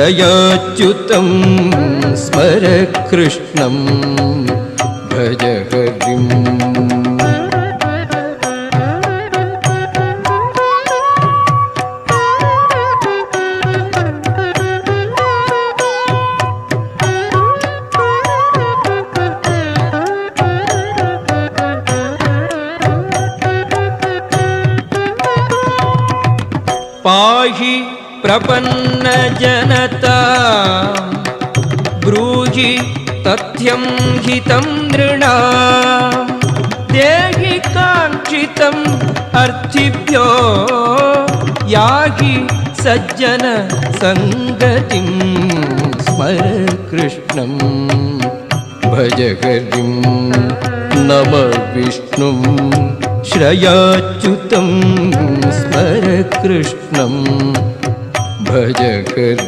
दयाच्युतं स्मर कृष्णं भज हरिम् पाहि प्रपन्नजनता। ब्रूहि तथ्यं हितं नृणा देहि काङ्क्षितम् अर्थिभ्यो याहि सज्जन सङ्गतिं स्मर कृष्णं भज हरिं नम विष्णुं। श्रयाच्युतं स्मर कृष्णं भज हरि